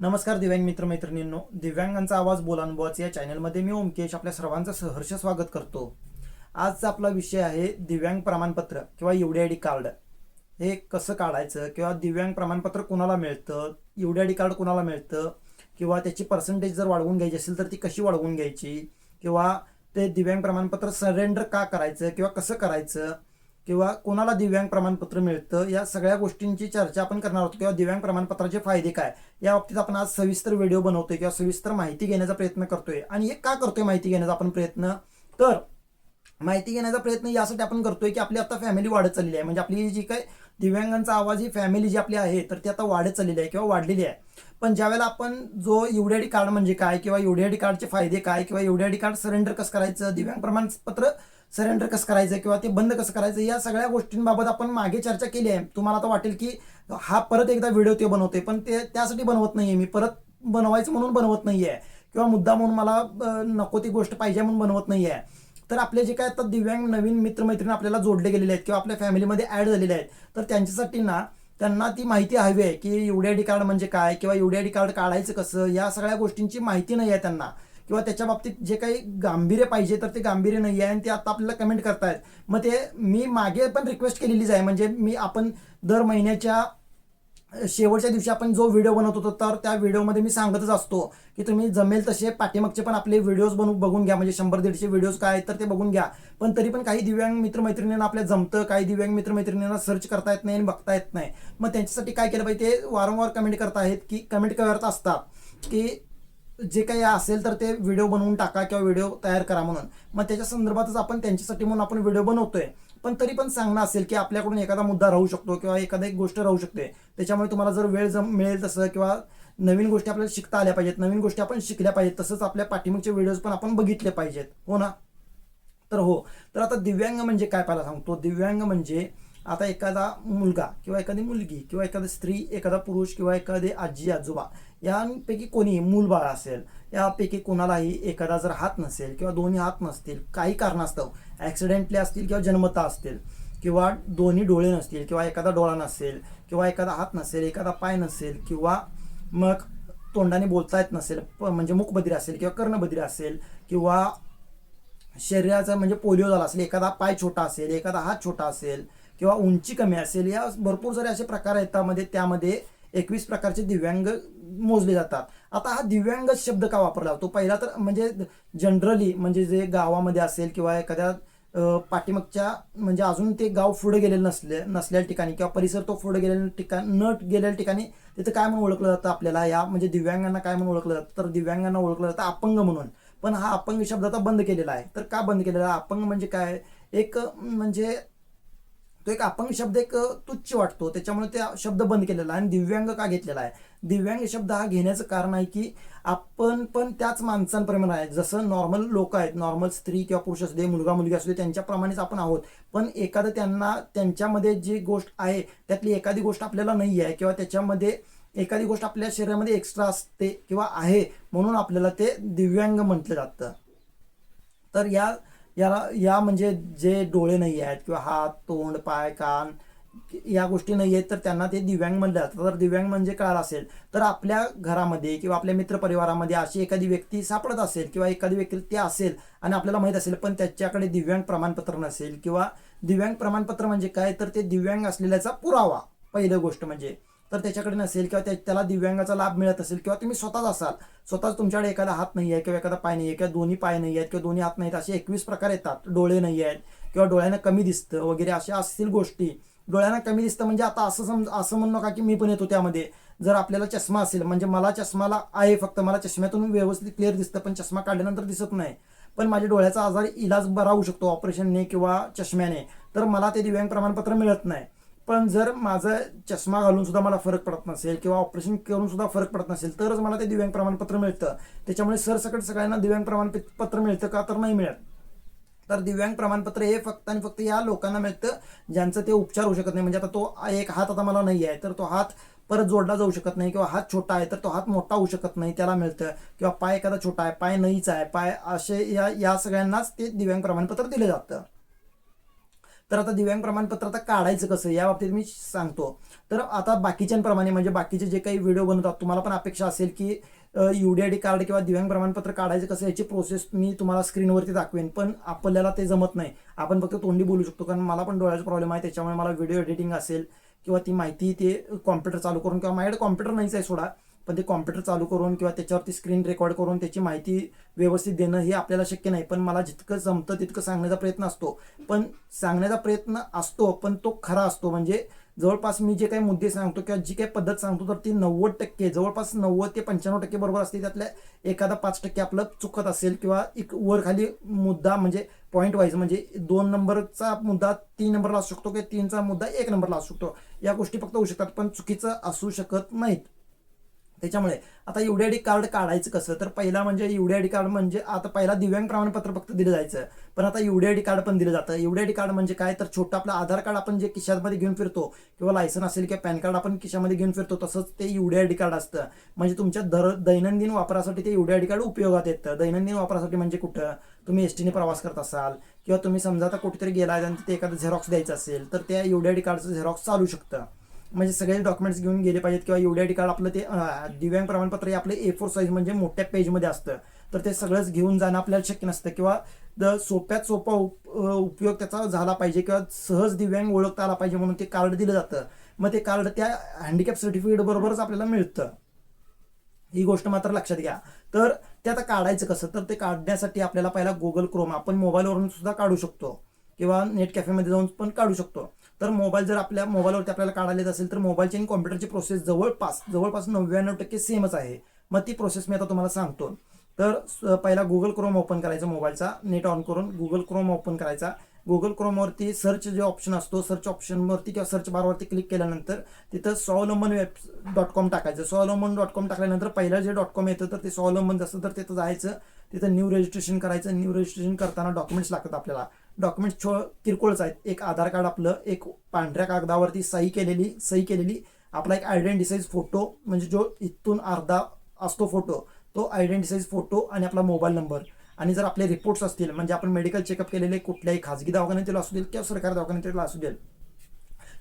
नमस्कार दिव्यांग मित्र मैत्रिणींनो दिव्यांगांचा आवाज बोलानुभवाच या चॅनलमध्ये मी ओमकेश आपल्या सर्वांचं सहर्ष स्वागत करतो. आजचा आपला विषय आहे दिव्यांग प्रमाणपत्र किंवा एवढी आय डी कार्ड. हे कसं काढायचं किंवा दिव्यांग प्रमाणपत्र कोणाला मिळतं एवढी आय डी कार्ड कोणाला मिळतं किंवा त्याची पर्सेंटेज जर वाढवून घ्यायची असेल तर ती कशी वाढवून घ्यायची किंवा ते दिव्यांग प्रमाणपत्र सरेंडर का करायचं किंवा कसं करायचं? किंवा कोणाला दिव्यांग प्रमाणपत्र मिळतं या सगळ्या गोष्टींची चर्चा आपण करणार आहोत किंवा दिव्यांग प्रमाणपत्राचे फायदे काय या बाबतीत आपण आज सविस्तर व्हिडिओ बनवतोय किंवा सविस्तर माहिती घेण्याचा प्रयत्न करतोय. आणि हे का करतोय माहिती घेण्याचा आपण प्रयत्न? तर माहिती घेण्याचा प्रयत्न यासाठी आपण करतोय की आपली आता फॅमिली वाढत चाललेली आहे. म्हणजे आपली जी काय दिव्यांगांचा आवाज ही फॅमिली जी आपली आहे तर ती आता वाढत चाललेली आहे किंवा वाढलेली आहे. पण ज्यावेळेला आपण जो युडीआयडी कार्ड म्हणजे काय किंवा युडीआयडी कार्डचे फायदे काय किंवा युडीआयडी कार्ड सरेंडर कसं करायचं दिव्यांग प्रमाणपत्र सरेंडर कसं करायचं किंवा ते बंद कसं करायचं या सगळ्या गोष्टींबाबत आपण मागे चर्चा केली आहे. तुम्हाला आता वाटेल की हा परत एकदा व्हिडिओ ते बनवते पण ते त्यासाठी बनवत नाहीये. मी परत बनवायचं म्हणून बनवत नाहीये. किंवा मुद्दा म्हणून मला नको ती गोष्ट पाहिजे म्हणून बनवत नाहीये. तर आपले जे काय आता दिव्यांग नवीन मित्रमैत्रिणी आपल्याला जोडले गेलेले आहेत किंवा आपल्या फॅमिलीमध्ये ऍड झालेले आहेत तर त्यांच्यासाठी ना त्यांना ती माहिती हवी आहे की युडीआयडी कार्ड म्हणजे काय किंवा युडीआयडी कार्ड काढायचं कसं या सगळ्या गोष्टींची माहिती नाही आहे त्यांना. किंवा त्याच्या बाबतीत जे काही गांभीर्य पाहिजे तर ते गांभीर्य नाही आहे आणि ते आता आपल्याला कमेंट करतायत. मग ते मी मागे पण रिक्वेस्ट केलेलीच आहे. म्हणजे मी आपण दर महिन्याच्या शेवटच्या दिवशी आपण जो व्हिडिओ बनवत होतो तर त्या व्हिडिओमध्ये मी सांगतच असतो की तुम्ही जमेल तसे पाठीमागचे पण आपले व्हिडिओज बनवून बघून घ्या. म्हणजे शंभर दीडशे व्हिडिओज काय आहेत तर ते बघून घ्या. पण तरी पण काही दिव्यांग मित्रमैत्रिणींना आपल्या जमतं काही दिव्यांग मित्रमैत्रिणींना सर्च करता येत नाही आणि बघता येत नाही. मग त्यांच्यासाठी काय केलं पाहिजे ते वारंवार कमेंट करत आहेत की कमेंट करत असतात की जे काही असेल तर ते व्हिडिओ बनवून टाका किंवा व्हिडिओ तयार करा म्हणून. मग त्याच्या संदर्भातच आपण त्यांच्यासाठी म्हणून आपण व्हिडिओ बनवतोय. पण तरी पण सांगणं असेल की आपल्याकडून एखादा मुद्दा राहू शकतो किंवा एखादा एक गोष्ट राहू शकते. त्याच्यामुळे तुम्हाला जर वेळ जम मिळेल तसं किंवा नवीन गोष्टी आपल्याला शिकता आल्या पाहिजेत नवीन गोष्टी आपण शिकल्या पाहिजेत तसंच आपल्या पाठिंबाचे व्हिडिओज पण आपण बघितले पाहिजेत. हो ना? तर हो. तर आता दिव्यांग म्हणजे काय पाहायला सांगतो? दिव्यांग म्हणजे आता एखादा मुलगा किंवा एखादी मुलगी किंवा एखादी स्त्री एखादा पुरुष किंवा एखादी आजी आजोबा यांपैकी कोणी मूलबाळ असेल यापैकी कोणालाही एखादा जर हात नसेल किंवा दोन्ही हात नसतील काही कारणास्तव ॲक्सिडेंटली असतील किंवा जन्मता असतील किंवा दोन्ही डोळे नसतील किंवा एखादा डोळा नसेल किंवा एखादा हात नसेल एखादा पाय नसेल किंवा मग तोंडाने बोलता येत नसेल प- म्हणजे मुखबधीर असेल किंवा कर्णबधिर असेल किंवा शरीराचा म्हणजे पोलिओ झाला असेल एखादा पाय छोटा असेल एखादा हात छोटा असेल किंवा उंची कमी असेल या भरपूर सारे असे प्रकार आहेत त्यामध्ये त्यामध्ये एकवीस प्रकारचे दिव्यांग मोजले जातात. आता हा दिव्यांग शब्द का वापरला? जातो पहिला तर म्हणजे जनरली म्हणजे जे गावामध्ये असेल किंवा एखाद्या पाठीमागच्या म्हणजे अजून ते गाव पुढे गेलेलं नसले नसलेल्या ठिकाणी किंवा परिसर तो पुढे गेलेल्या ठिकाण न गेलेल्या ठिकाणी तिथं काय म्हणून ओळखलं जातं आपल्याला? या म्हणजे दिव्यांगांना काय म्हणून ओळखलं जातं? तर दिव्यांगांना ओळखलं जातं अपंग म्हणून. पण हा अपंग शब्द आता बंद केलेला आहे. तर का बंद केलेला अपंग म्हणजे काय? एक म्हणजे तो एक अपंग शब्द एक तुच्छ वाटतो. त्याच्यामुळे ते शब्द बंद केलेला आहे. आणि दिव्यांग का घेतलेला आहे? दिव्यांग शब्द हा घेण्याचं कारण आहे की आपण पण त्याच माणसांप्रमाणे आहे. जसं नॉर्मल लोक आहेत. नॉर्मल स्त्री किंवा पुरुष असू दे मुलगा मुलगी असू दे त्यांच्याप्रमाणेच आपण आहोत. पण एखादं त्यांना त्यांच्यामध्ये जी गोष्ट आहे त्यातली एखादी गोष्ट आपल्याला नाही आहे किंवा त्याच्यामध्ये एखादी गोष्ट आपल्या शरीरामध्ये एक्स्ट्रा असते किंवा आहे म्हणून आपल्याला ते दिव्यांग म्हटलं जातं. तर या याला या म्हणजे जे डोळे नाही आहेत किंवा हात तोंड पाय कान या गोष्टी नाही आहेत तर त्यांना ते दिव्यांग म्हणलं जातं तर दिव्यांग म्हणजे काय असेल? तर आपल्या घरामध्ये किंवा आपल्या मित्रपरिवारामध्ये अशी एखादी व्यक्ती सापडत असेल किंवा एखादी व्यक्ती ते असेल आणि आपल्याला माहीत असेल पण त्याच्याकडे दिव्यांग प्रमाणपत्र नसेल किंवा दिव्यांग प्रमाणपत्र म्हणजे काय? तर ते दिव्यांग असलेल्याचा पुरावा. पहिलं गोष्ट म्हणजे तर त्याच्याकडे नसेल किंवा त्या- त्याला दिव्यांगाचा लाभ मिळत असेल किंवा तुम्ही स्वतःच असाल स्वतःच तुमच्याकडे एखादा हात नाही आहे किंवा एखादा पाय नाही आहे किंवा दोन्ही पाय नाही आहेत किंवा दोन्ही हात नाहीत असे एकवीस प्रकार येतात. डोळे नाही आहेत किंवा डोळ्यांना कमी दिसतं वगैरे अशा असतील गोष्टी. डोळ्यांना कमी दिसतं म्हणजे आता असं समज असं म्हणू नका की मी पण येतो त्यामध्ये. जर आपल्याला चष्मा असेल म्हणजे मला चष्माला आहे फक्त मला चष्म्यातून व्यवस्थित क्लिअर दिसतं पण चष्मा काढल्यानंतर दिसत नाही. पण माझ्या डोळ्याचा आजार इलाज बरा होऊ शकतो ऑपरेशनने किंवा चष्म्याने. तर मला ते दिव्यांग प्रमाणपत्र मिळत नाही. पण जर माझा चष्मा घालून सुद्धा मला फरक पडत नसेल किंवा ऑपरेशन करून सुद्धा फरक पडत नसेल तरच मला ते दिव्यांग प्रमाणपत्र मिळतं. त्याच्यामुळे सरसकट सगळ्यांना दिव्यांग प्रमाणपत्र मिळतं का तर नाही मिळत. तर दिव्यांग प्रमाणपत्र हे फक्त आणि फक्त या लोकांना मिळतं ज्यांचं ते उपचार होऊ शकत नाही. म्हणजे आता तो एक हात आता मला नाही आहे तर तो हात परत जोडला जाऊ शकत नाही किंवा हात छोटा आहे तर तो हात मोठा होऊ शकत नाही त्याला मिळतं. किंवा पाय एखादा छोटा आहे पाय नाहीच आहे पाय असे या या सगळ्यांनाच ते दिव्यांग प्रमाणपत्र दिलं जातं. तर आता दिव्यांग प्रमाणपत्र आता काढायचं कसं या बाबतीत मी सांगतो. तर आता बाकीच्यांप्रमाणे म्हणजे बाकीचे जे काही व्हिडिओ बनवतात तुम्हाला पण अपेक्षा असेल की युडीआयडी कार्ड किंवा दिव्यांग प्रमाणपत्र काढायचं कसं याची प्रोसेस मी तुम्हाला स्क्रीनवरती दाखवेन. पण आपल्याला ते जमत नाही. आपण फक्त तोंडी बोलू शकतो कारण मला पण डोळ्याचा प्रॉब्लेम आहे त्याच्यामुळे मला व्हिडिओ एडिटिंग असेल किंवा ती माहिती ते कॉम्प्युटर चालू करून किंवा माझ्याकडे कॉम्प्युटर नाहीच आहे सोडा. पण ते कॉम्प्युटर चालू करून किंवा त्याच्यावरती स्क्रीन रेकॉर्ड करून त्याची माहिती व्यवस्थित देणं हे आपल्याला शक्य नाही. पण मला जितकं जमतं तितकं सांगण्याचा प्रयत्न असतो. पण सांगण्याचा प्रयत्न असतो पण तो खरा असतो. म्हणजे जवळपास मी जे काही मुद्दे सांगतो किंवा जी काही पद्धत सांगतो तर ती नव्वद टक्के जवळपास नव्वद ते पंच्याण्णव टक्के बरोबर असते. त्यातल्या एखादा पाच टक्के आपलं चुकत असेल किंवा एक वर खाली मुद्दा म्हणजे पॉईंट वाईज म्हणजे दोन नंबरचा मुद्दा तीन नंबरला असू शकतो किंवा तीनचा मुद्दा एक नंबरला असू शकतो. या गोष्टी फक्त होऊ शकतात पण चुकीचं असू शकत नाहीत. त्याच्यामुळे आता युडीआयडी कार्ड काढायचं कसं? तर पहिला म्हणजे युडीआयडी कार्ड म्हणजे आता पहिला दिव्यांग प्रमाणपत्र फक्त दिलं जायचं. पण आता युडीआयडी कार्ड पण दिलं जातं. युडीआयडी कार्ड म्हणजे काय? तर छोटं आपलं आधार कार्ड आपण जे खिशामध्ये घेऊन फिरतो किंवा लायसन असेल किंवा पॅन कार्ड आपण खिशामध्ये घेऊन फिरतो तसंच ते युडीआयडी कार्ड असतं. म्हणजे तुमच्या दर दैनंदिन वापरासाठी ते युडीआयडी कार्ड उपयोगात येतं. दैनंदिन वापरासाठी म्हणजे कुठं? तुम्ही एस टीने प्रवास करत असाल किंवा तुम्ही समजा आता कुठेतरी गेला आणि तिथे एखादं झेरॉक्स द्यायचं असेल तर त्या युडीआयडी कार्डचं झेरॉक्स चालू शकतं. म्हणजे सगळे डॉक्युमेंट्स घेऊन गेले पाहिजेत किंवा एवढ्या कार्ड आपलं ते दिव्यांग प्रमाणपत्र हे आपलं ए फोर साईज म्हणजे मोठ्या पेजमध्ये असतं. तर ते सगळंच घेऊन जाणं आपल्याला शक्य नसतं किंवा द सोप्यात सोपा उप उपयोग त्याचा झाला पाहिजे किंवा सहज दिव्यांग ओळखता आला पाहिजे म्हणून ते कार्ड दिलं जातं. मग ते कार्ड त्या हँडिकॅप सर्टिफिकेट बरोबरच आपल्याला मिळतं. ही गोष्ट मात्र लक्षात घ्या. तर ते आता काढायचं कसं? तर ते काढण्यासाठी आपल्याला पहिला गुगल क्रोम आपण मोबाईलवरून सुद्धा काढू शकतो. किंवा नेट कॅफेमध्ये जाऊन पण काढू शकतो. तर मोबाईल जर आपल्या मोबाईलवरती आपल्याला काढायला येत असेल तर मोबाईलची आणि कॉम्प्युटरची प्रोसेस जवळपास जवळपास नव्याण्णव टक्के सेमच आहे. मग ती प्रोसेस मी आता तुम्हाला सांगतो. तर स- पहिला गुगल क्रोम ओपन करायचा मोबाईलचा नेट ऑन करून गुगल क्रोम ओपन करायचा. गुगल क्रोमवरती सर्च जे ऑप्शन असतो सर्च ऑप्शनवरती किंवा सर्च बारवरती क्लिक केल्यानंतर तिथं स्वावलंबन वेब डॉट कॉम टाकायचं. स्वावलंबन डॉट कॉम टाकल्यानंतर पहिलं जे डॉट कॉम येतं तर ते स्वावलंबन असतं तर तिथं जायचं. तिथं न्यू रजिस्ट्रेशन करायचं. न्यू रजिस्ट्रेशन करताना डॉक्युमेंट्स लागतात आपल्याला. डॉक्युमेंट्स छो किरकोळच आहेत. एक आधार कार्ड आपलं एक पांढऱ्या कागदावरती सही केलेली सही केलेली. आपला एक आयडेंटी साईज फोटो म्हणजे जो इथून अर्धा असतो फोटो तो आयडेंटी साईज फोटो आणि आपला मोबाईल नंबर आणि जर आपले रिपोर्ट्स असतील म्हणजे आपण मेडिकल चेकअप केलेले कुठल्याही खाजगी दवाखान्यातील असू देईल किंवा सरकारी दवाखान्यातील असू देईल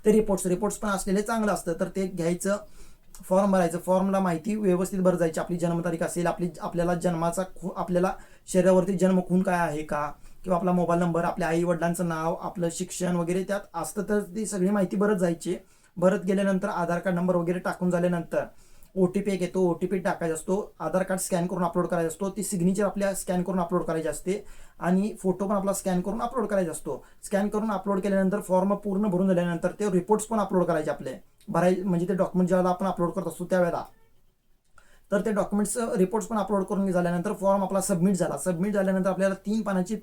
ते रिपोर्ट्स रिपोर्ट्स पण असलेले चांगलं असतं. तर ते घ्यायचं फॉर्म भरायचं. फॉर्मला माहिती व्यवस्थित भर जायची. आपली जन्मतारीख असेल आपली आपल्याला जन्माचा खू आपल्याला शरीरावरती जन्म खून काय आहे का? किंवा आपला मोबाईल नंबर आपल्या आई वडिलांचं नाव आपलं शिक्षण वगैरे त्यात असतं तर ती सगळी माहिती भरत जायची. भरत गेल्यानंतर आधार कार्ड नंबर वगैरे टाकून झाल्यानंतर ओ टी पी एक येतो ओ टी पी टाकायचा असतो आधार कार्ड स्कॅन करून अपलोड करायचा असतो ती सिग्नेचर आपल्या स्कॅन करून अपलोड करायची असते आणि फोटो पण आपला स्कॅन करून अपलोड करायचा असतो. स्कॅन करून अपलोड केल्यानंतर फॉर्म पूर्ण भरून झाल्यानंतर ते रिपोर्ट्स पण अपलोड करायचे आपले. भराय म्हणजे ते डॉक्युमेंट ज्यावेळेला आपण अपलोड करत असतो त्यावेळेला. तर ते डॉक्युमेंट्स रिपोर्ट्स पण अपलोड करून झाल्यानंतर फॉर्म आपला सबमिट झाला. सबमिट झाल्यानंतर आपल्याला तीन पानाची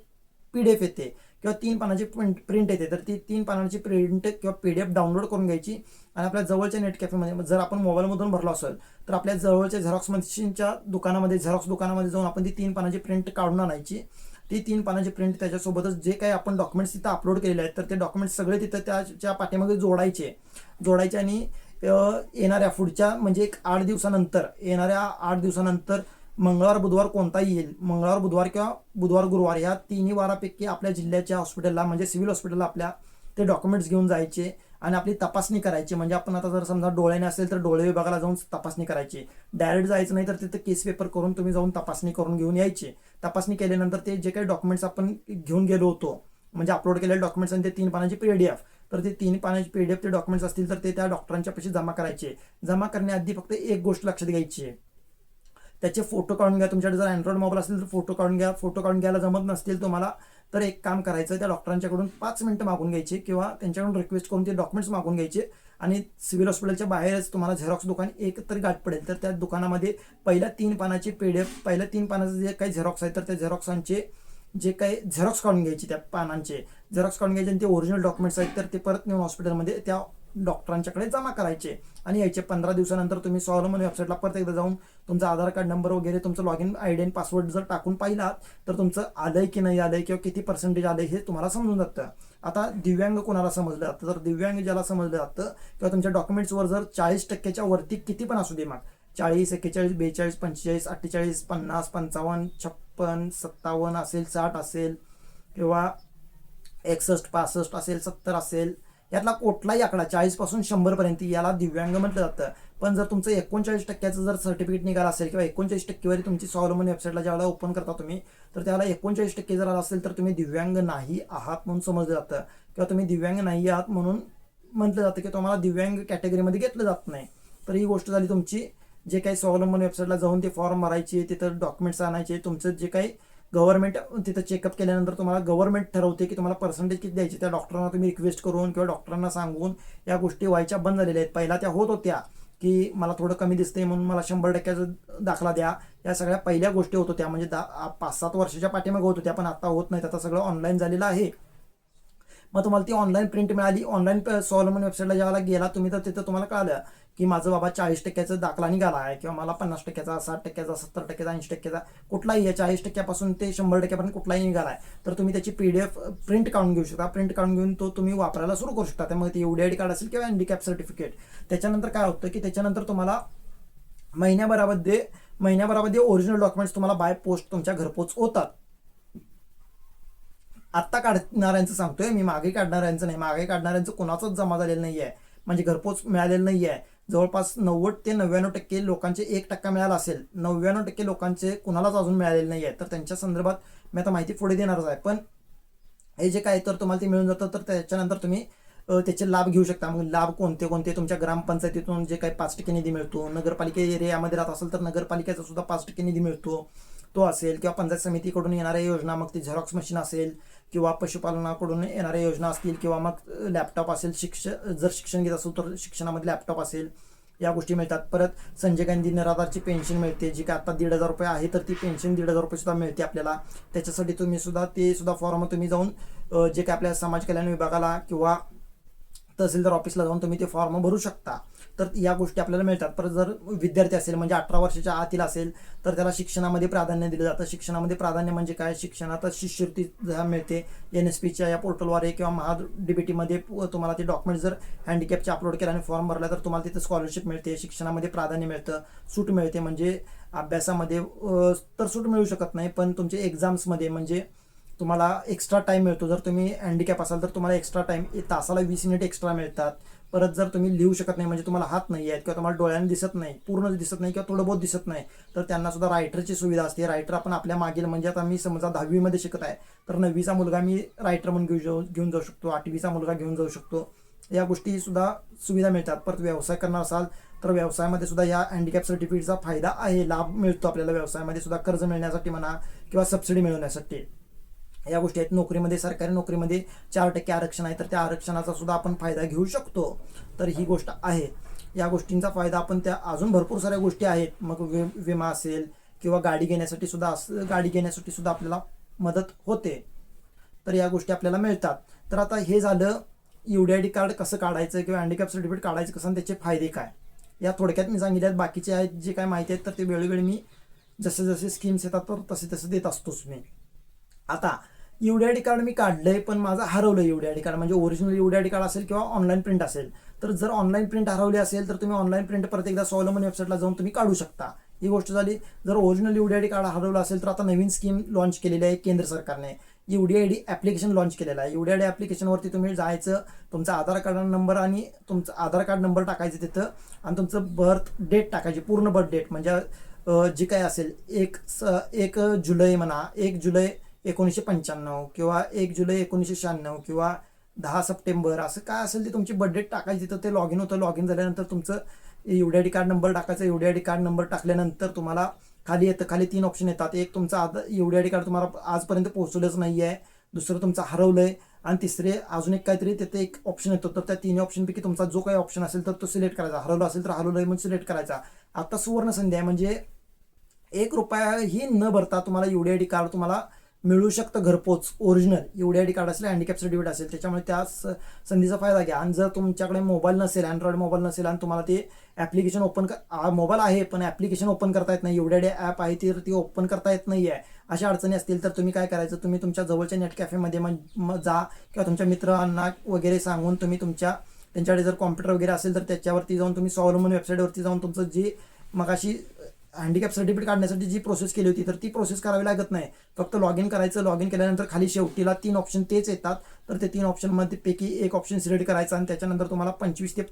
पी डी एफ येते किंवा तीन पानाची प्रिंट प्रिंट येते. तर ती तीन पानांची प्रिंट किंवा पी डी एफ डाउनलोड करून घ्यायची आणि आपल्या जवळच्या नेट कॅफेमध्ये जर आपण मोबाईलमधून भरलो असेल तर आपल्या जवळच्या झेरॉक्स मशीनच्या दुकानामध्ये झेरॉक्स दुकानामध्ये जाऊन आपण ती तीन पानाची प्रिंट काढून आणायची. ती तीन पानाची प्रिंट त्याच्यासोबतच जे काही आपण डॉक्युमेंट्स तिथं अपलोड केलेले आहेत तर ते डॉक्युमेंट्स सगळे तिथं त्याच्या पाठीमागे जोडायचे. जोडायचे आणि येणाऱ्या पुढच्या म्हणजे एक आठ दिवसानंतर येणाऱ्या आठ दिवसानंतर मंगळवार बुधवार कोणता येईल? मंगळवार बुधवार किंवा बुधवार गुरुवार या तिन्ही वारापैकी आपल्या जिल्ह्याच्या हॉस्पिटलला म्हणजे सिव्हिल हॉस्पिटलला आपल्या ते डॉक्युमेंट्स घेऊन जायचे आणि आपली तपासणी करायची. म्हणजे आपण आता जर समजा डोळ्याने असेल तर डोळे विभागाला जाऊन तपासणी करायची. डायरेक्ट जायचं नाही तर तिथं केस पेपर करून तुम्ही जाऊन तपासणी करून घेऊन यायची. तपासणी केल्यानंतर ते जे काही डॉक्युमेंट्स आपण घेऊन गेलो होतो म्हणजे अपलोड केलेले डॉक्युमेंट्स आणि ते तीन पानाची पीडीएफ तर ते तीन पानाची पीडीएफ ते डॉक्युमेंट्स असतील तर ते त्या डॉक्टरांच्या पैसे जमा करायचे. जमा करण्याआधी फक्त एक गोष्ट लक्षात घ्यायची आहे. त्याचे फोटो काढून घ्या. तुमच्याकडे जर अँड्रॉइड मोबाईल असेल तर फोटो काढून घ्या. फोटो काढून घ्यायला जमत नसतील तुम्हाला तर एक काम करायचं त्या डॉक्टरांच्याकडून पाच मिनटं मागून घ्यायचे किंवा त्यांच्याकडून रिक्वेस्ट करून ते डॉक्युमेंट्स मागून घ्यायचे. आणि सिव्हिल हॉस्पिटलच्या बाहेरच तुम्हाला झेरॉक्स दुकान एक तरी गाठ पडेल. तर त्या दुकानामध्ये पहिल्या तीन पानाची पीडीएफ पहिल्या तीन पानाचे जे काही झेरॉक्स आहेत तर त्या झेरॉक्सांचे जे काही झेरॉक्स काढून घ्यायचे त्या पानांचे. झेरॉक्स काढून घ्यायचे आणि ते ओरिजिनल डॉक्युमेंट्स आहेत तर ते परत नेऊन हॉस्पिटलमध्ये त्या डॉक्टरांच्याकडे जमा करायचे. आणि यायचे पंधरा दिवसानंतर तुम्ही स्वावलंबन वेबसाईटला परत एकदा जाऊन तुमचा आधार कार्ड नंबर वगैरे तुमचं लॉग इन आय डी आणि पासवर्ड जर टाकून पाहिलात तर तुमचं आलंय की नाही आलंय किंवा किती पर्सेंटेज आलंय हे तुम्हाला समजून जातं. आता दिव्यांग कोणाला समजलं जातं? तर दिव्यांग ज्याला समजलं जातं किंवा तुमच्या डॉक्युमेंट्सवर जर चाळीस टक्क्याच्या वरती किती पण असू दे मग. चाळीस एक्केचाळीस बेचाळीस पंचेचाळीस अठ्ठेचाळीस पन्नास पंचावन्न छप्पन सत्तावन्न असेल साठ असेल किंवा एकसष्ट पासष्ट असेल सत्तर असेल यातला कुठलाही आकडा. चाळीसपासून शंभरपर्यंत याला दिव्यांग म्हटलं जातं. पण जर तुमचं एकोणचाळीस टक्क्याचं जर सर्टिफिकेट निघालं असेल किंवा एकोणचाळीस टक्केवारी तुमची स्वावलंबन वेबसाईटला ज्यावेळेला ओपन करता तुम्ही तर त्याला एकोणचाळीस टक्के जर आला असेल तर तुम्ही दिव्यांग नाही आहात म्हणून समजलं जातं. किंवा तुम्ही दिव्यांग नाही आहात म्हणून म्हटलं जातं की तुम्हाला दिव्यांग कॅटेगरीमध्ये घेतलं जात नाही. तर ही गोष्ट झाली तुमची. जे काही स्वावलंबन वेबसाईटला जाऊन ते फॉर्म भरायचे तिथं डॉक्युमेंट्स आणायचे तुमचं जे काही गव्हर्नमेंट तिथं चेकअप केल्यानंतर तुम्हाला गव्हर्नमेंट ठरवते की तुम्हाला पर्सेंटेज किती द्यायचे. त्या डॉक्टरांना तुम्ही रिक्वेस्ट करून किंवा डॉक्टरांना सांगून या गोष्टी व्हायच्या बंद झालेल्या आहेत. पहिला त्या होत होत्या की मला थोडं कमी दिसते म्हणून मला शंभर टक्क्याचा दाखला द्या. या सगळ्या पहिल्या गोष्टी होत होत्या. म्हणजे दहा पाच सात वर्षाच्या पाठीमागे होत होत्या पण आता होत नाहीत. आता सगळं ऑनलाईन झालेलं आहे. मग तुम्हाला ती ऑनलाईन प्रिंट मिळाली. ऑनलाईन सॉलमन वेबसाईटला ज्यावेळेला गेला तुम्ही तर तिथं तुम्हाला कळालं. की माझं बाबा चाळीस टक्क्याचा दाखला निघाला आहे किंवा मला पन्नास टक्क्याचा साठ टक्क्याचा सत्तर टक्क्याचा ऐंशी टक्क्याचा कुठलाही आहे चाळीस टक्क्यापासून ते शंभर टक्क्यापर्यंत कुठलाही निघाला आहे तर तुम्ही त्याची पी डी एफ प्रिंट काढून घेऊ शकता. प्रिंट काढून घेऊन तो तुम्ही वापरायला सुरू करू शकता. त्यामुळे ते एवढी आय डी कार्ड असेल किंवा हँडिकॅप सर्टिफिकेट त्याच्यानंतर काय होतं की त्याच्यानंतर तुम्हाला महिन्याभरामध्ये महिन्याभरामध्ये ओरिजिनल डॉक्युमेंट्स तुम्हाला बाय पोस्ट तुमच्या घरपोच होतात. आत्ता काढणाऱ्यांचं सांगतोय मी मागे काढणाऱ्यांचं नाही. मागे काढणाऱ्यांचं कोणाचंच जमा झालेलं नाही आहे म्हणजे घरपोच मिळालेलं नाही आहे जवळपास नव्वद ते नव्याण्णव टक्के लोकांचे एक टक्का मिळाला असेल. नव्याण्णव टक्के लोकांचे कुणालाच अजून मिळालेले नाही आहे तर त्यांच्या संदर्भात मी आता माहिती पुढे देणारच आहे. पण हे जे काय तर तुम्हाला ते मिळून जातं तर त्याच्यानंतर तुम्ही त्याचे लाभ घेऊ शकता. मग लाभ कोणते कोणते? तुमच्या ग्रामपंचायतीतून जे काही पाच टक्के निधी मिळतो नगरपालिका एरियामध्ये राहत असेल तर नगरपालिकेचा सुद्धा पाच टक्के निधी मिळतो. तो असेल किंवा पंचायत समितीकडून येणाऱ्या योजना मग ती झेरॉक्स मशीन असेल किंवा पशुपालनाकडून येणाऱ्या योजना असतील किंवा मग लॅपटॉप असेल शिक्ष जर शिक्षण घेत असू तर शिक्षणामध्ये लॅपटॉप असेल या गोष्टी मिळतात. परत संजय गांधी निराधारची पेन्शन मिळते जी काय आता दीड हजार रुपये आहे तर ती पेन्शन दीड हजार रुपये सुद्धा मिळते आपल्याला. त्याच्यासाठी तुम्ही सुद्धा ते सुद्धा फॉर्म तुम्ही जाऊन जे काय आपल्या समाज कल्याण विभागाला किंवा तहसीलदार ऑफिसला जाऊन तुम्ही ते फॉर्म भरू शकता. तर या गोष्टी आपल्याला मिळतात. परत जर विद्यार्थी असेल म्हणजे अठरा वर्षाच्या आतील असेल तर त्याला शिक्षणामध्ये प्राधान्य दिलं जातं. शिक्षणामध्ये प्राधान्य म्हणजे काय? शिक्षणात शिष्यवृत्ती मिळते एन एस पीच्या या पोर्टलद्वारे किंवा महा डीबीटीमध्ये तुम्हाला ते डॉक्युमेंट जर हँडिकॅपचे अपलोड केला आणि फॉर्म भरला तर तुम्हाला तिथे स्कॉलरशिप मिळते. शिक्षणामध्ये प्राधान्य मिळतं. सूट मिळते म्हणजे अभ्यासामध्ये तर सूट मिळू शकत नाही पण तुमचे एक्झाम्समध्ये म्हणजे तुम्हाला एक्स्ट्रा टाईम मिळतो. जर तुम्ही हँडिकॅप असाल तर तुम्हाला एक्स्ट्रा टाईम तासाला वीस मिनिट एक्स्ट्रा मिळतात. परत जर तुम्ही लिहू शकत नाही म्हणजे तुम्हाला हात नाही आहेत किंवा तुम्हाला डोळ्यांनी दिसत नाही पूर्ण दिसत नाही किंवा थोडं बहुत दिसत नाही तर त्यांना सुद्धा रायटरची सुविधा असते. रायटर आपण आपल्या मागील म्हणजे आता मी समजा दहावीमध्ये शिकत आहे तर नववीचा मुलगा मी रायटर म्हणून घेऊ जाऊ घेऊन जाऊ शकतो आठवीचा मुलगा घेऊन जाऊ शकतो. या गोष्टी सुद्धा सुविधा मिळतात. परत व्यवसाय करणार असाल तर व्यवसायामध्ये सुद्धा या हँडिकॅप सर्टिफिकेटचा फायदा आहे लाभ मिळतो आपल्याला व्यवसायामध्ये सुद्धा कर्ज मिळण्यासाठी म्हणा किंवा सबसिडी मिळवण्यासाठी. या गोष्टी आहेत. नोकरीमध्ये सरकारी नोकरीमध्ये चार टक्के आरक्षण आहे तर त्या आरक्षणाचा सुद्धा आपण फायदा घेऊ शकतो. तर ही गोष्ट आहे. या गोष्टींचा फायदा आपण त्या अजून भरपूर साऱ्या गोष्टी आहेत. मग वि विमा असेल किंवा गाडी घेण्यासाठी सुद्धा अस गाडी घेण्यासाठी सुद्धा आपल्याला मदत होते. तर या गोष्टी आपल्याला मिळतात. तर आता हे झालं U D I D card कसं काढायचं किंवा हँडिकॅप सर्टिफिकेट काढायचं कसं आणि त्याचे फायदे काय? या थोडक्यात मी सांगितल्यात बाकीचे आहेत जे काय माहिती आहेत तर ते वेळोवेळी मी जसे जसे स्कीम्स येतात तर तसे तसे देत असतोच मी. आता एवढ्या आय डी कार्ड मी काढलंय पण माझं हरवलं एवढ्या आय डी कार्ड म्हणजे ओरिजिनल एवढ्या आय डी कार्ड असेल किंवा ऑनलाईन प्रिंट असेल. तर जर ऑनलाईन प्रिंट हरवली असेल तर तुम्ही ऑनलाईन प्रिंट परत एकदा स्वावलंबन वेबसाईटला जाऊन तुम्ही काढू शकता. ही गोष्ट झाली. जर original UD I D card हरवलं असेल तर आता नवीन स्कीम लॉन्च केलेली आहे केंद्र सरकारने. UD I D application launch केलेलं आहे. युडी आय डी ॲप्लिकेशनवरती तुम्ही जायचं तुमचा आधार कार्ड नंबर आणि तुमचं आधार कार्ड नंबर टाकायचं तिथं आणि तुमचं बर्थ डेट टाकायची पूर्ण बर्थ डेट म्हणजे जी काय असेल एक स एक जुलै म्हणा एक जुलै एकोणीसशे पंच्याण्णव किंवा एक जुलै एकोणीसशे शहाण्णव किंवा दहा सप्टेंबर असं काय असेल ते तुमची बर्थडेट टाकायची तिथं ते लॉग इन होतं लॉग इन झाल्यानंतर तुमचं UD I D card number टाकायचा UD I D card number टाकल्यानंतर तुम्हाला खाली येतं खाली तीन ऑप्शन येतात. एक तुमचा U UD I D card तुम्हाला आजपर्यंत पोहोचवलंच नाही आहे दुसरं तुमचं हरवलं आहे आणि तिसरे अजून एक काहीतरी तिथे एक ऑप्शन येतो. तर त्या तिन्ही ऑप्शनपैकी तुमचा जो काही ऑप्शन असेल तर तो सिलेक्ट करायचा. हरवला असेल तर हरवलं आहे म्हणून सिलेक्ट करायचा. आता सुवर्ण संधी आहे. म्हणजे एक रुपयाही न भरता तुम्हाला युडी आय डी कार्ड तुम्हाला मिळू शकतं घरपोच original D I D card असेल हँडिकॅप सर्टिफिकेट असेल त्याच्यामुळे त्या संधीचा फायदा घ्या. आणि जर तुमच्याकडे मोबाईल नसेल अँड्रॉइड मोबाईल नसेल आणि तुम्हाला ते ॲप्लिकेशन ओपन मोबाईल आहे पण ॲप्लिकेशन ओपन करता येत नाही एवढ्या आय डी ॲप आहे ती तर ती ओपन करता येत नाही आहे अशा अडचणी असतील तर तुम्ही काय करायचं? तुम्ही तुमच्या जवळच्या नेट कॅफेमध्ये मग मग जा किंवा तुमच्या मित्रांना वगैरे सांगून तुम्ही तुमच्या त्यांच्याकडे जर कॉम्प्युटर वगैरे असेल तर त्याच्यावरती जाऊन तुम्ही स्वावलंबन वेबसाईटवरती जाऊन तुमचं जे मगाशी हँडिकॅप सर्टिफिकेट काढण्यासाठी जी प्रोसेस केली होती तर ती प्रोसेस करावी लागत नाही. फक्त लॉग इन करायचं लॉग इन केल्यानंतर खाली शेवटीला तीन ऑप्शन तेच येतात. तर ते तीन ऑप्शनमध्ये पैकी एक ऑप्शन सिलेक्ट करायचं आणि त्याच्यानंतर तुम्हाला पंचवीस ते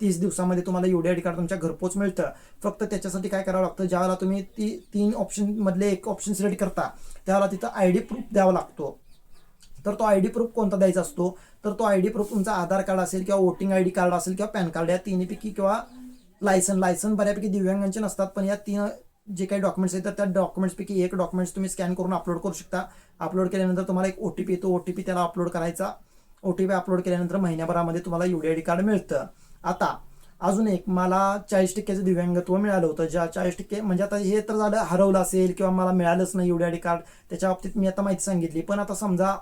तीस दिवसामध्ये तुम्हाला युडी आय डी कार्ड तुमच्या घरपोच मिळतं. फक्त त्याच्यासाठी काय करावं लागतं? ज्यावेळेला तुम्ही ती तीन ऑप्शनमधले एक ऑप्शन सिलेक्ट करता त्यावेळेला तिथं आय डी प्रूफ द्यावा लागतो. तर तो आय डी प्रूफ कोणता द्यायचा असतो? तर तो आय डी प्रूफ तुमचा आधार कार्ड असेल किंवा वोटिंग आय डी कार्ड असेल किंवा पॅन कार्ड या तिन्हीपैकी किंवा लायसन लायसन बऱ्यापैकी दिव्यांगांचे नसतात पण या तीन जे काही डॉक्युमेंट्स आहेत तर त्या डॉक्युमेंट्सपैकी एक डॉक्युमेंट्स तुम्ही स्कॅन करून अपलोड करू शकता. अपलोड केल्यानंतर तुम्हाला एक ओ टी पी येतो. ओ टी पी त्याला अपलोड करायचा. ओ टी पी अपलोड केल्यानंतर महिन्याभरामध्ये तुम्हाला U D I D card मिळतं. आता अजून एक मला चाळीस टक्क्याचं दिव्यांगत्व मिळालं होतं. ज्या चाळीस टक्के म्हणजे आता हे तर झालं हरवलं असेल किंवा मला मिळालंच नाही U D I D card त्याच्या बाबतीत मी आता माहिती सांगितली. पण आता समजा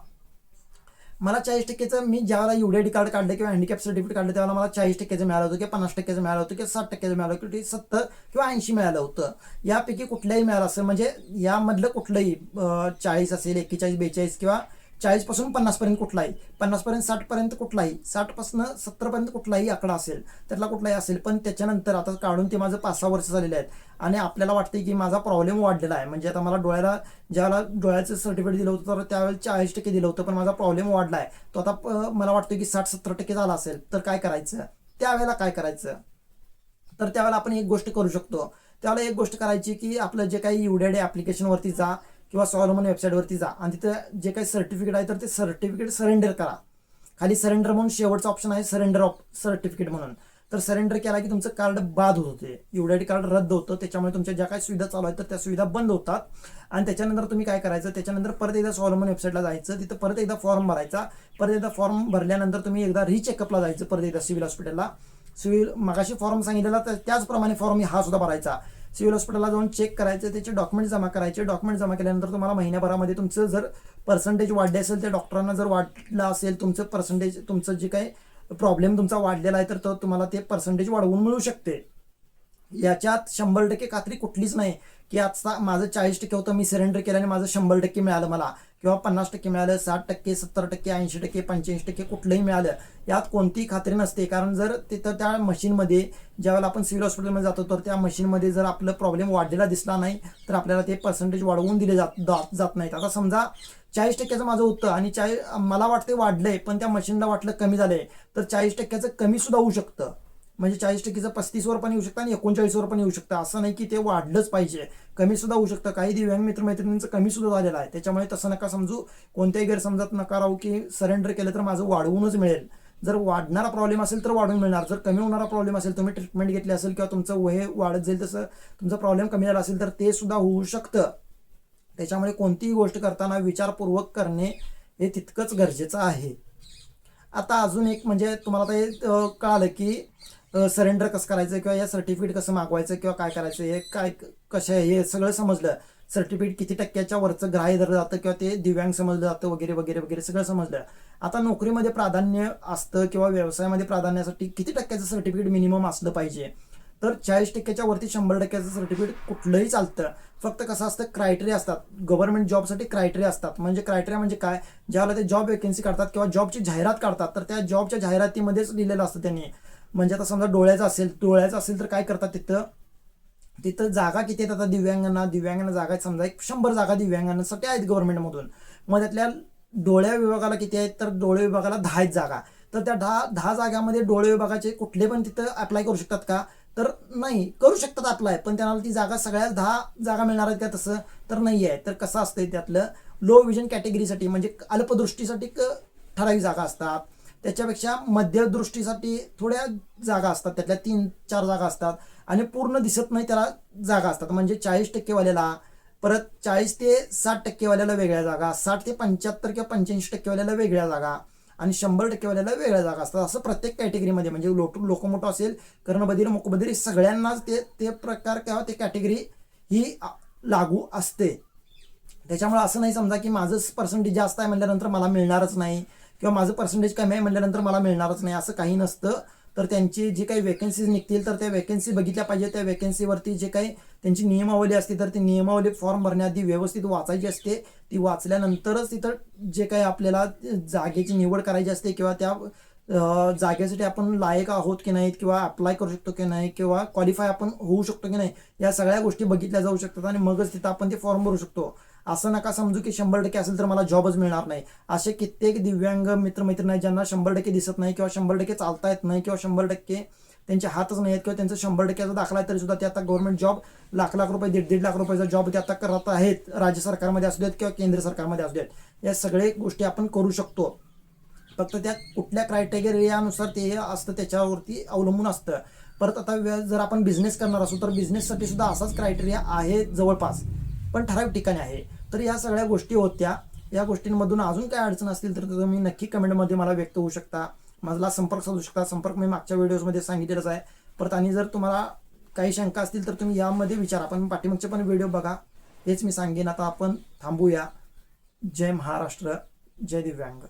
मला चाळीस टक्केचं मी ज्यावेळेला युडीआयडी कार्ड काढलं किंवा हँडिकॅप सर्टिफिकेट काढलं त्यावेळेला मला चाळीस टक्क्याचं मिळालं होतं किंवा पन्नास टक्क्याचं मिळालं होतं किंवा साठ टक्क्याचं मिळालं होतं किंवा सत्तर किंवा ऐंशी मिळालं होतं. यापैकी कुठल्याही मिळालं असेल म्हणजे यामधलं कुठलंही चाळीस असेल एक्केचाळीस बेचाळीस किंवा चाळीसपासून पन्नासपर्यंत कुठलाही पन्नासपर्यंत साठपर्यंत कुठलाही साठपासून सत्तरपर्यंत कुठलाही आकडा असेल त्यातला कुठलाही असेल पण त्याच्यानंतर आता काढून ते माझं पाच सहा वर्ष झालेले आहेत. आणि आपल्याला वाटते की माझा प्रॉब्लेम वाढलेला आहे. म्हणजे आता मला डोळ्याला ज्याला डोळ्याचं सर्टिफिकेट दिलं होतं तर त्यावेळेस चाळीस टक्के दिलं होतं पण माझा प्रॉब्लेम वाढला आहे. तो आता मला वाटतं की साठ सत्तर टक्के झाला असेल तर काय करायचं? त्यावेळेला काय करायचं? तर त्यावेळेला आपण एक गोष्ट करू शकतो. त्यावेळेला एक गोष्ट करायची की आपलं जे काही युडेड ॲप्लिकेशनवरती जा किंवा सॉलोमन वेबसाईटवरती जा. आणि तिथं जे काही सर्टिफिकेट आहे तर ते सर्टिफिकेट सरेंडर करा. खाली सरेंडर म्हणून शेवटचा ऑप्शन आहे सरेंडर ऑफ सर्टिफिकेट म्हणून. तर सरेंडर केला की तुमचं कार्ड बाद होत होते. युडेड कार्ड रद्द होतं. त्याच्यामुळे तुमच्या ज्या काही सुविधा चालू आहेत तर त्या सुविधा बंद होतात. आणि त्याच्यानंतर तुम्ही काय करायचं? त्याच्यानंतर परत एकदा सॉलोमन वेबसाईटला जायचं. तिथं परत एकदा फॉर्म भरायचा. परत एकदा फॉर्म भरल्यानंतर तुम्ही एकदा रिचेकअपला जायचं परत एकदा सिव्हिल हॉस्पिटलला सिव्हिल मगाशी फॉर्म सांगितलेला तर त्याचप्रमाणे फॉर्म हा सुद्धा भरायचा. सिव्हिल हॉस्पिटलला जाऊन चेक करायचं त्याचे डॉक्युमेंट जमा करायचे. डॉक्युमेंट जमा केल्यानंतर तुम्हाला महिन्याभरामध्ये तुमचं जर पर्सेंटेज वाढले असेल त्या डॉक्टरांना जर वाढलं असेल तुमचं पर्सेंटेज तुमचं जे काही प्रॉब्लेम तुमचा वाढलेला आहे तर तो तुम्हाला ते पर्सेंटेज वाढवून मिळू शकते. याच्यात शंभर टक्के खात्री कुठलीच नाही की आता माझं चाळीस टक्के होतं मी सरेंडर केलं आणि माझं शंभर टक्के मिळालं मला. किंवा पन्नास टक्के मिळालं साठ टक्के सत्तर टक्के ऐंशी टक्के पंच्याऐंशी टक्के कुठलंही मिळालं यात कोणतीही खात्री नसते. कारण जर तिथं त्या मशीनमध्ये ज्यावेळेला आपण सिव्हिल हॉस्पिटलमध्ये जातो तर त्या मशीनमध्ये जर आपलं प्रॉब्लेम वाढलेला दिसला नाही तर आपल्याला ते पर्सेंटेज वाढवून दिले जात जात जात नाहीत. आता समजा चाळीस टक्क्याचं माझं होतं आणि चाळीस मला वाटते वाढलंय पण त्या मशीनला वाटलं कमी झालंय तर चाळीस टक्क्याचं कमी सुद्धा होऊ शकतं. म्हणजे चाळीस टक्केचं पस्तीसवर पण येऊ शकतं आणि एकोणचाळीसवर पण येऊ शकतं. असं नाही की ते वाढलंच पाहिजे. कमी सुद्धा होऊ शकतं. काही दिव्यांग मित्रमैत्रिणींचं कमी सुद्धा झालेलं आहे. त्याच्यामुळे तसं नका समजू. कोणत्याही गैरसमजात नका राहू की सरेंडर केलं तर माझं वाढवूनच मिळेल. जर वाढणारा प्रॉब्लेम असेल तर वाढून मिळणार. जर कमी होणारा प्रॉब्लेम असेल तुम्ही ट्रीटमेंट घेतली असेल किंवा तुमचं वय वाढत जाईल तसं तुमचा प्रॉब्लेम कमी झाला असेल तर ते सुद्धा होऊ शकतं. त्याच्यामुळे कोणतीही गोष्ट करताना विचारपूर्वक करणे हे तितकंच गरजेचं आहे. आता अजून एक म्हणजे तुम्हाला आता हे कळालं की सरेंडर कसं करायचं किंवा या सर्टिफिकेट कसं मागवायचं किंवा काय करायचं हे काय कसं आहे हे सगळं समजलं. सर्टिफिकेट किती टक्क्याच्या वरचं ग्राह्य धरलं जातं किंवा ते दिव्यांग समजलं जातं वगैरे वगैरे वगैरे सगळं समजलं. आता नोकरीमध्ये प्राधान्य असतं किंवा व्यवसायामध्ये प्राधान्यासाठी किती टक्क्याचं सर्टिफिकेट मिनिमम असलं पाहिजे? तर चाळीस टक्क्याच्या वरती शंभर टक्क्याचं सर्टिफिकेट कुठलंही चालतं. फक्त कसं असतं क्रायटेरिया असतात. गव्हर्नमेंट जॉबसाठी क्रायटेरिया असतात. म्हणजे क्रायटेरिया म्हणजे काय? ज्यावेळेला ते जॉब वेकन्सी काढतात किंवा जॉबची जाहिरात काढतात तर त्या जॉबच्या जाहिरातीमध्येच लिहिलेलं असतं त्यांनी. म्हणजे आता समजा डोळ्याचं असेल डोळ्याचं असेल तर काय करतात तिथं? तिथं जागा किती आहेत आता दिव्यांगांना? दिव्यांगांना जागा आहेत समजा एक शंभर जागा दिव्यांगांसाठी आहेत गव्हर्नमेंटमधून मग त्यातल्या डोळ्या विभागाला किती आहेत? तर डोळे विभागाला दहा आहेत जागा. तर त्या दहा दहा जागामध्ये डोळे विभागाचे कुठले पण तिथं अप्लाय करू शकतात का? तर नाही करू शकतात अप्लाय पण त्यांना ती जागा सगळ्याच दहा जागा मिळणार आहेत का तसं? तर नाही आहे. तर कसं असतंय त्यातलं? लो विजन कॅटेगरीसाठी म्हणजे अल्पदृष्टीसाठी क- ठराविक जागा असतात. त्याच्यापेक्षा मध्यदृष्टीसाठी थोड्या जागा असतात. त्यातल्या तीन चार जागा असतात. आणि पूर्ण दिसत नाही त्याला जागा असतात. म्हणजे चाळीस टक्केवाल्याला परत चाळीस ते साठ टक्केवाल्याला वेगळ्या जागा साठ ते पंच्याहत्तर किंवा पंच्याऐंशी टक्केवाल्याला वेगळ्या जागा आणि शंभर टक्केवाल्याला वेगळ्या जागा असतात. असं प्रत्येक कॅटेगरीमध्ये. म्हणजे लोक लोकोमोटो असेल कर्णबधीर मुकबधीर सगळ्यांनाच ते ते प्रकार किंवा ते कॅटेगरी ही लागू असते. त्याच्यामुळे असं नाही समजा की माझं पर्सेंटेज जास्त आहे म्हणल्यानंतर मला मिळणारच नाही. किंवा माझं पर्सेंटेज कमी आहे म्हणल्यानंतर मला मिळणारच नाही असं काही नसतं. तर त्यांची जी काही वेकन्सीज निघतील तर त्या वेकन्सी बघितल्या पाहिजे. त्या वेकन्सीवरती जे काही त्यांची नियमावली असते तर ती नियमावली फॉर्म भरण्याआधी व्यवस्थित वाचायची असते. ती वाचल्यानंतरच तिथं जे काही आपल्याला जागेची निवड करायची असते किंवा त्या जागेसाठी आपण लायक आहोत की नाहीत किंवा अप्लाय करू शकतो की नाही किंवा क्वालिफाय आपण होऊ शकतो की नाही या सगळ्या गोष्टी बघितल्या जाऊ शकतात आणि मगच तिथं आपण ते फॉर्म भरू शकतो. असं नका समजू की शंभर टक्के असेल तर मला जॉबच मिळणार नाही. असे कित्येक दिव्यांग मित्रमैत्रिणी आहेत ज्यांना शंभर टक्के दिसत नाही किंवा शंभर टक्के चालता येत नाही किंवा शंभर टक्के त्यांचे हातच नाही आहेत किंवा त्यांचा शंभर टक्क्याचा दाखला आहे तरी सुद्धा ते आता गव्हर्नमेंट जॉब लाख लाख रुपये दीड दीड लाख रुपयाचा जॉब ते आता करत आहेत. राज्य सरकारमध्ये असू देत किंवा केंद्र सरकारमध्ये असू देत. या सगळे गोष्टी आपण करू शकतो. फक्त त्या कुठल्या क्रायटेरियानुसार ते असतं त्याच्यावरती अवलंबून असतं. परत आता व्य- जर आपण बिझनेस करणार असू तर बिझनेससाठी सुद्धा असाच क्रायटेरिया आहे जवळपास. पण ठराविक ठिकाणी आहे. तर या सगळ्या गोष्टी होत्या. या गोष्टींमधून अजून काय अडचण असतील तर तुम्ही नक्की कमेंटमध्ये मला व्यक्त होऊ शकता. माझा संपर्क साधू शकता. संपर्क मी मागच्या व्हिडिओजमध्ये सांगितलेलाच आहे. परत आणि जर तुम्हाला काही शंका असतील तर तुम्ही यामध्ये विचारा. पण पाठीमागचे पण व्हिडिओ बघा. हेच मी सांगेन. आता आपण थांबूया. जय महाराष्ट्र. जय दिव्यांग.